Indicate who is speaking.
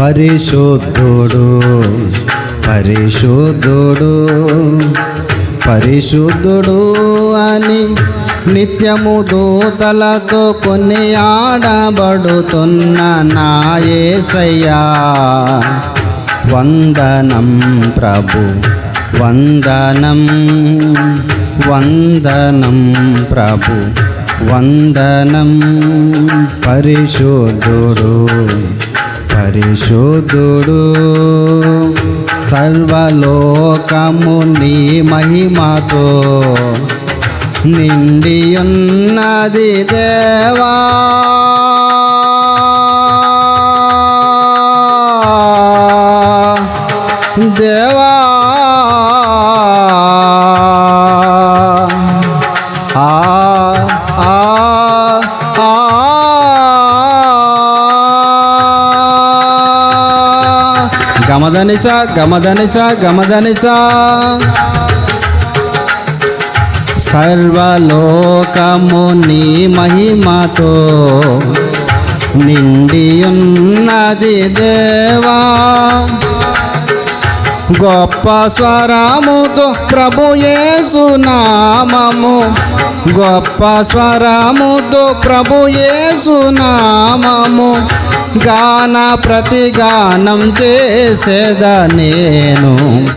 Speaker 1: పరిశుద్ధుడు పరిశుద్ధుడు పరిశుద్ధుడు అని నిత్యము దూతలతో కొన్ని ఆడబడుతున్న నాయసయ్యా వందనం ప్రభు వందనం వందనం ప్రభు వందనం పరిశుద్ధుడు. పరిశుద్ధుడు. సర్వలోకము నీ మహిమతో నిండి ఉన్నది దేవా. దేవా. ఆ గమదనిస గమదనిస గమదనిస. సర్వలోకము నీ మహిమతో నిండి ఉన్నది దేవా. గొప్ప స్వరముతో ప్రభు యేసు నామము. గొప్ప స్వరముతో ప్రభు యేసు నామము. గాన ప్రతిగానం చేసేద నేను.